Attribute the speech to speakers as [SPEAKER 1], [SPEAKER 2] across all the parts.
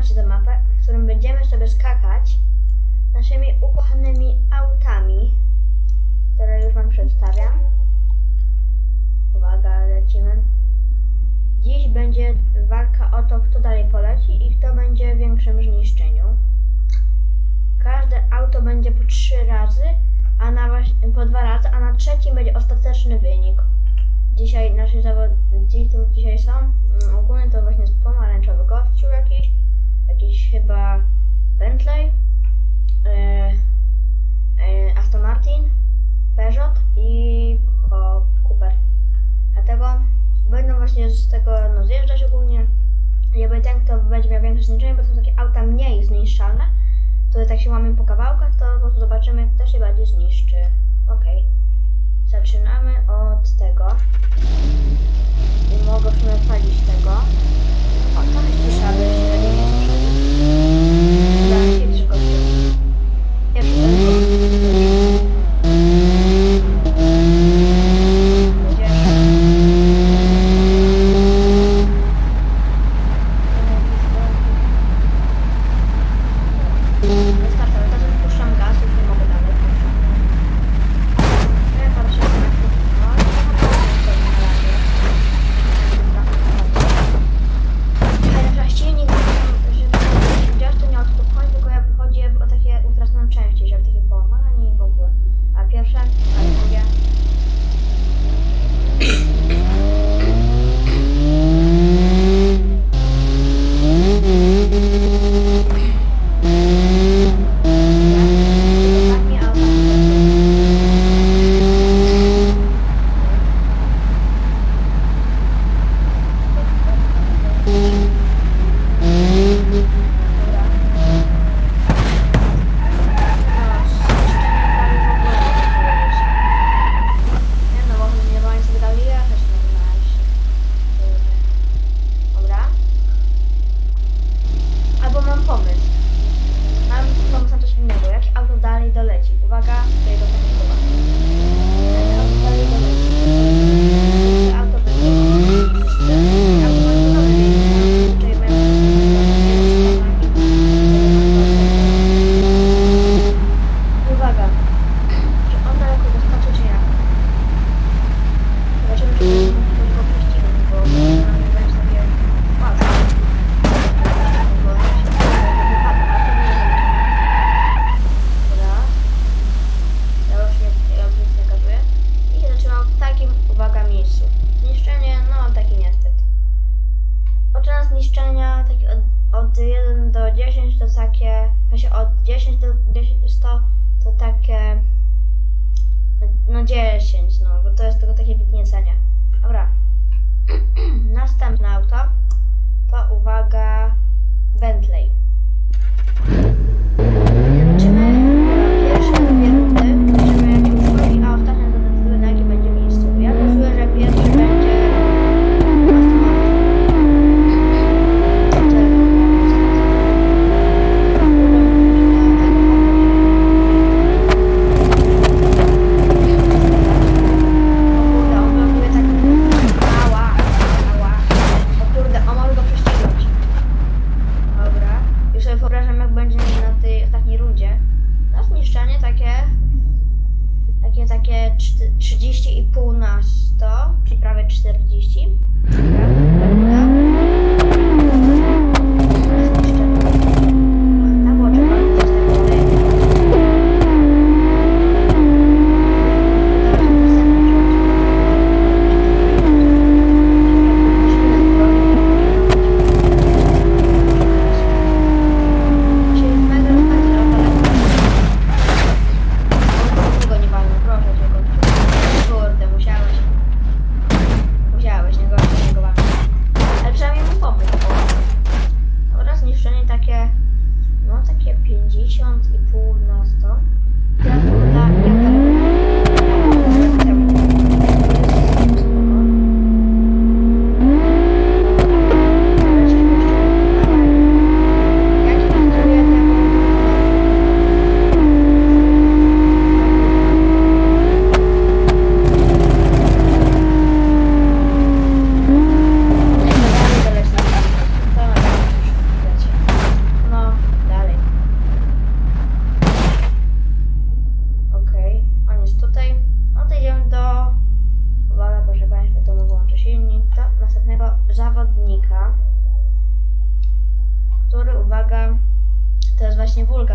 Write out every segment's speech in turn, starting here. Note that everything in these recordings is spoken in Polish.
[SPEAKER 1] nam się w którym będziemy sobie skakać naszymi ukochanymi autami, które już Wam przedstawiam. Uwaga, lecimy. Dziś będzie walka o to, kto dalej poleci i kto będzie w większym zniszczeniu. Każde auto będzie po trzy razy, a na po dwa razy, a na trzecim będzie ostateczny wynik. Dzisiaj nasi zawodnicy, którzy dzisiaj są, mm, ogólnie to właśnie jest pomarańczowy gościu jakiś, jakiś chyba Bentley, e, e, Aston Martin, Peugeot i Cooper. Dlatego będą właśnie z tego no, zjeżdżać ogólnie. Jakby ten, kto będzie miał większe zniszczenie, bo to są takie auta mniej zniszczalne, które tak się łamią po kawałkach, to po prostu zobaczymy, kto się bardziej zniszczy. Ok. Zaczynamy od tego. I mogę w palić tego. O, trochę cisza się od 10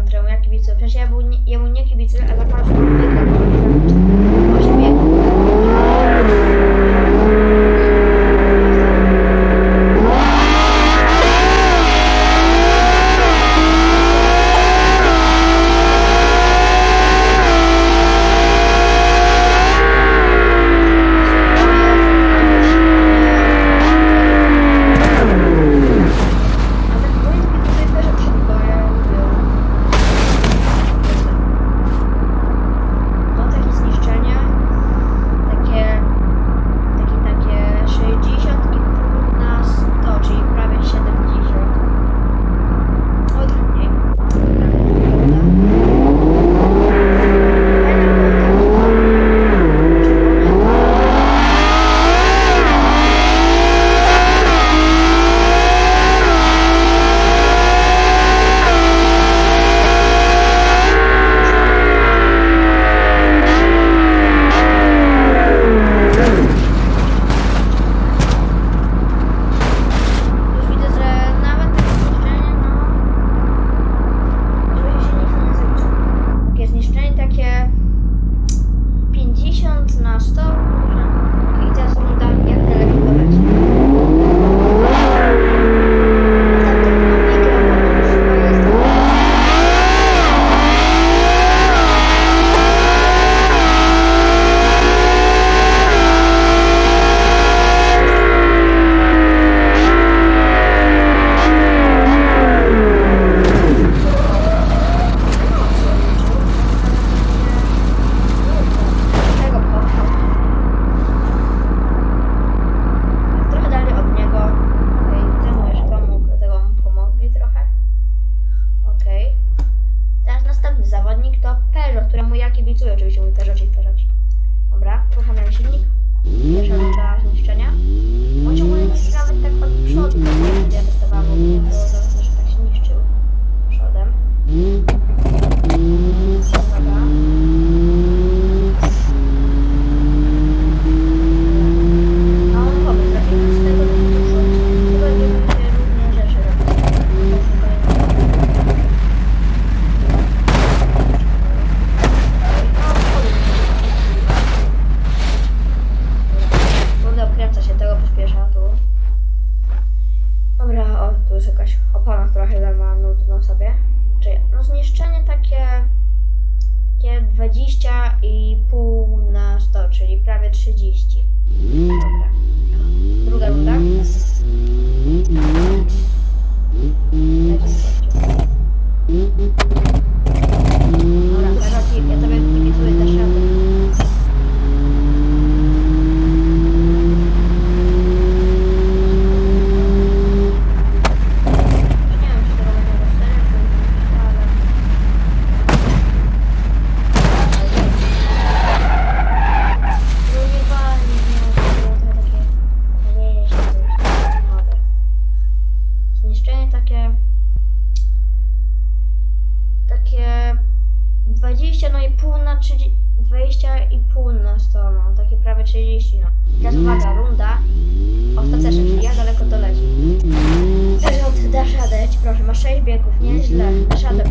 [SPEAKER 1] Andrzejowi, ja kibicuję. Przecież ja mu nie, ja nie kibicuję, ale patrzę, prawie 30. Dobra. 30. No. Teraz mm. uwaga, runda. Ostateczna, czyli ja daleko doleci. Peugeot, mm. dasz radę, proszę, masz 6 biegów, nieźle, dasz radę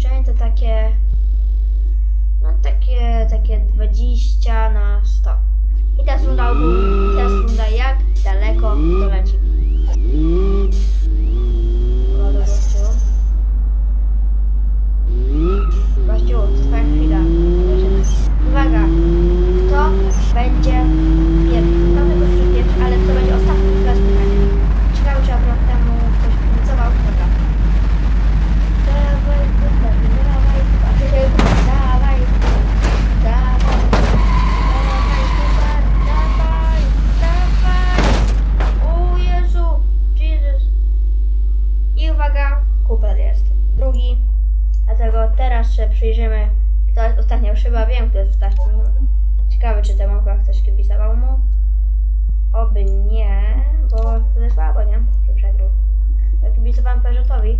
[SPEAKER 1] Zniszczenie to takie... No takie, takie 20 na 100. I teraz runda ogólnie, teraz runda jak daleko doleci. O, dobra, gościu. To twoja chwila. Uwaga, kto będzie pierwszy? Mamy go już pierwszy, ale kto będzie ostatni? Teraz pytanie. Ciekawe, czy akurat temu ktoś pracował? Dobra. Dawaj, dawaj, dawaj, dawaj, dawaj, dawaj, dawaj, dawaj. O Jezu, Jesus. I uwaga, Cooper jest drugi. Dlatego teraz się przyjrzymy, kto jest ostatni. Już chyba wiem, kto jest ostatni. Ciekawe, czy temu ktoś kibicował mu. Oby nie, bo to jest słabo, nie? Że przegrał. Ja kibicowałem Peugeotowi.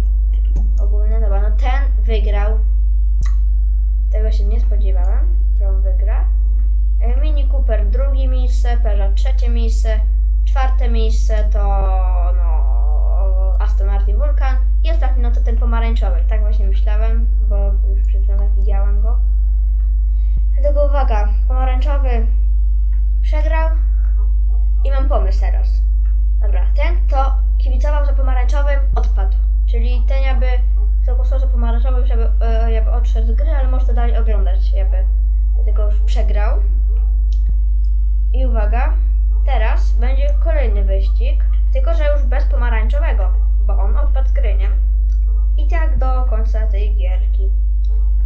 [SPEAKER 1] Ogólnie, dobra, no ten wygrał. Tego się nie spodziewałem, że on wygra. E, Mini Cooper drugie miejsce, Peugeot trzecie miejsce, czwarte miejsce to no Aston Martin Vulcan i ostatni no to ten pomarańczowy. Tak właśnie myślałem, bo już przed chwilą tak widziałem go. Dlatego uwaga, pomarańczowy przegrał i mam pomysł teraz. Dobra, ten kto kibicował za pomarańczowym odpadł. Czyli ten jakby kto głosował za pomarańczowym, żeby e, jakby odszedł z gry, ale może dalej oglądać jakby. Dlatego już przegrał. I uwaga, teraz będzie kolejny wyścig, tylko że już bez pomarańczowego, bo on odpadł z gry, nie? I tak do końca tej gierki.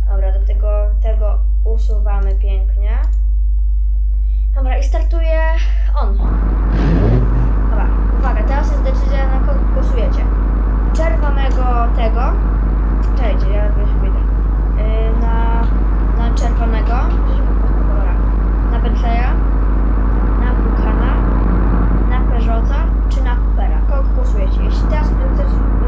[SPEAKER 1] Dobra, do tego, tego usuwamy pięknie. Dobra, i startuje on. Dobra, uwaga, teraz jest decyzja na kogo głosujecie. Czerwonego tego. Czekajcie, ja wyjdę. Yy, na, na czerwonego. Dobra. Na Bentleya. Na Vulcana. Na Peugeota. Czy na Coopera. Kogo głosujecie?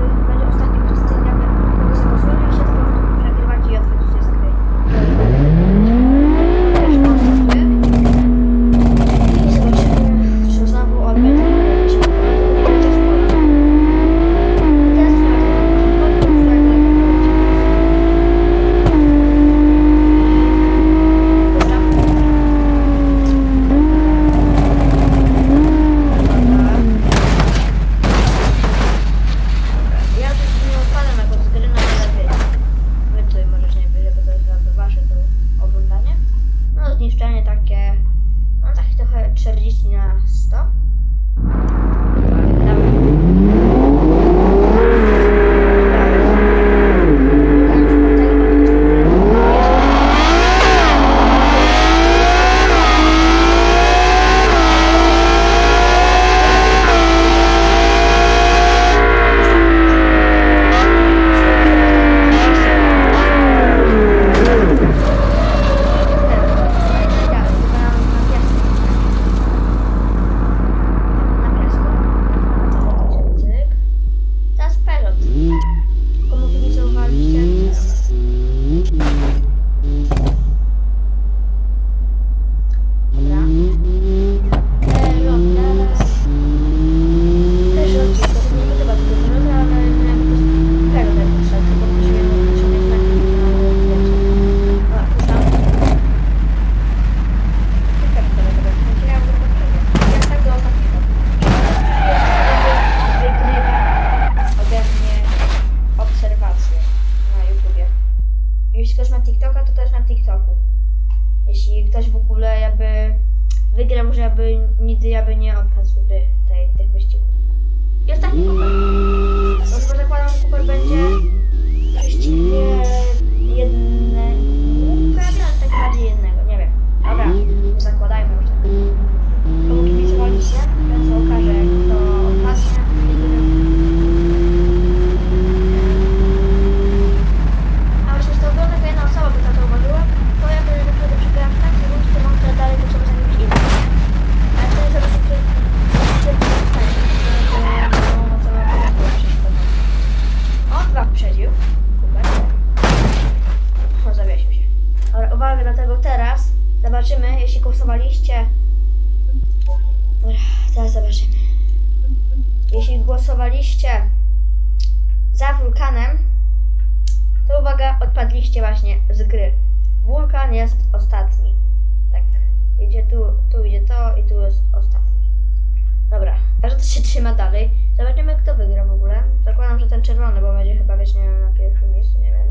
[SPEAKER 1] strony, bo będzie chyba wiecznie na pierwszym miejscu, nie wiem.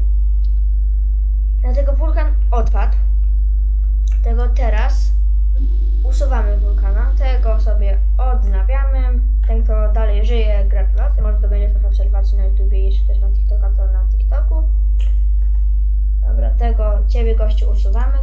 [SPEAKER 1] Dlatego wulkan odpadł. Tego teraz usuwamy wulkana, tego sobie odnawiamy. Ten, kto dalej żyje, gratulacje. Może to będzie trochę obserwacji na YouTubie, jeśli ktoś ma TikToka, to na TikToku. Dobra, tego ciebie gościu usuwamy,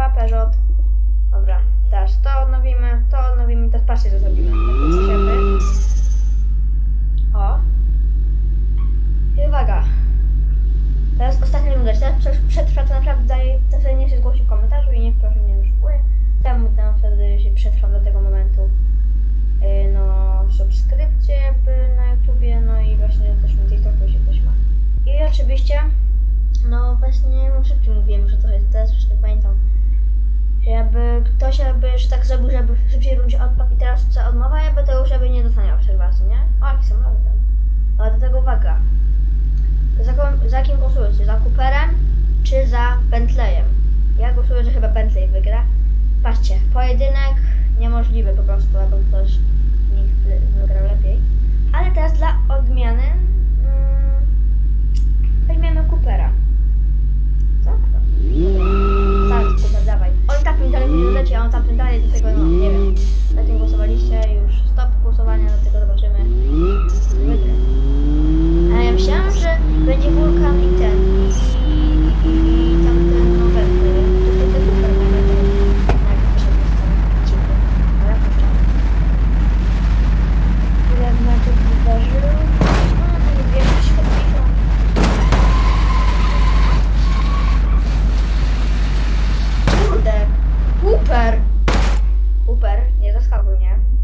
[SPEAKER 1] papa, Peugeot. Dobra, teraz to odnowimy, to odnowimy, teraz patrzcie co zrobimy. O. I uwaga. Teraz ostatnia runda. Teraz prze- przetrwa to naprawdę daje, to wtedy nie się zgłosi w komentarzu i niech proszę nie wyszukuje. Temu tam wtedy się przetrwa do tego momentu. Yy, no, subskrypcje jakby na YouTubie, no i właśnie też na TikToku się ktoś ma. I oczywiście, no właśnie szybciej mówiłem, że trochę teraz ktoś jakby jeszcze tak zrobił, żeby szybciej rundzie odpadł i teraz chce od nowa, jakby to już jakby nie dostanie obserwacji, nie? O, jaki samolot tam. Ale do tego uwaga. Za, za kim głosujecie? Za Cooperem czy za Bentleyem? Ja głosuję, że chyba Bentley wygra. Patrzcie, pojedynek niemożliwy po prostu, aby ktoś nie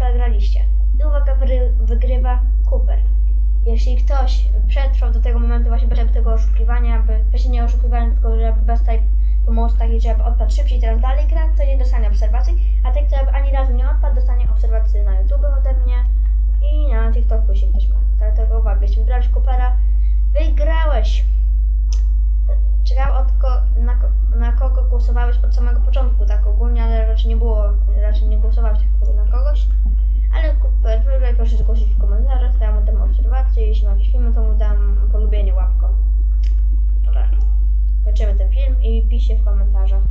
[SPEAKER 1] przegraliście. I uwaga, wygry, wygrywa Cooper. Jeśli ktoś przetrwał do tego momentu właśnie bez tego oszukiwania, by, właśnie nie oszukiwania, tylko żeby bez tej pomocy takiej, żeby odpadł szybciej teraz dalej gra, to nie dostanie obserwacji, a ten, kto ani razu nie odpadł, dostanie obserwację na YouTube ode mnie i na TikToku się ktoś ma. Dlatego uwaga, jeśli wybrałeś Coopera, wygrałeś. Czekam od na, na kogo głosowałeś od samego początku, tak ogólnie, ale raczej nie było, raczej nie głosowałeś tak na kogoś. Ale wybraj proszę zgłosić w komentarzach, to ja mu dam obserwację, jeśli ma jakieś filmy, to mu dam polubienie łapką. Dobra, kończymy ten film i piszcie w komentarzach.